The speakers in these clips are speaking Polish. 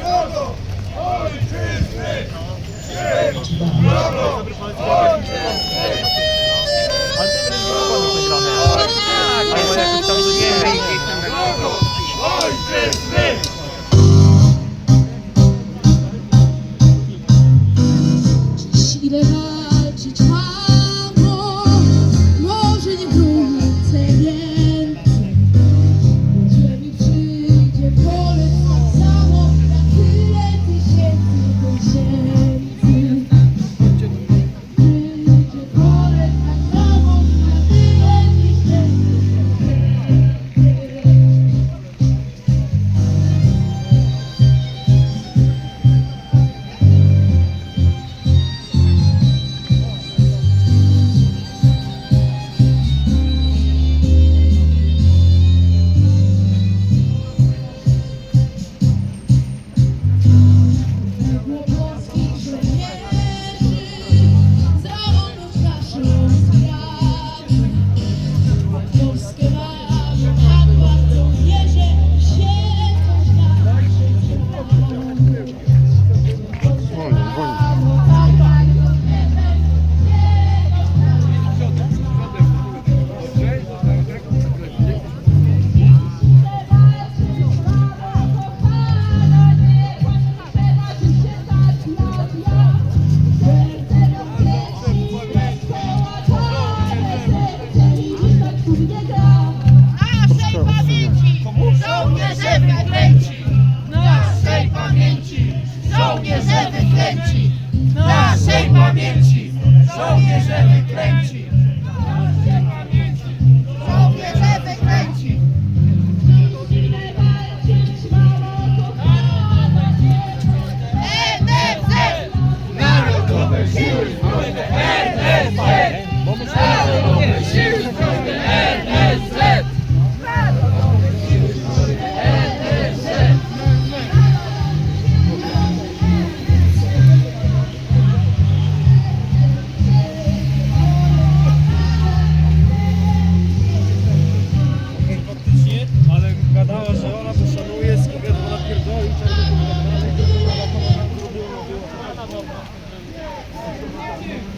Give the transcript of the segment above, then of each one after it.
Ale żołnierze wyklęci! Naszej pamięci żołnierze wyklęci! Naszej pamięci żołnierze wyklęci! Hoş geldiniz.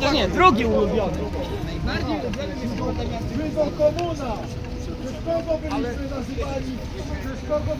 To nie, drugi ulubiony. Komuna! Przez kogo byliśmy nazywani? Przez kogo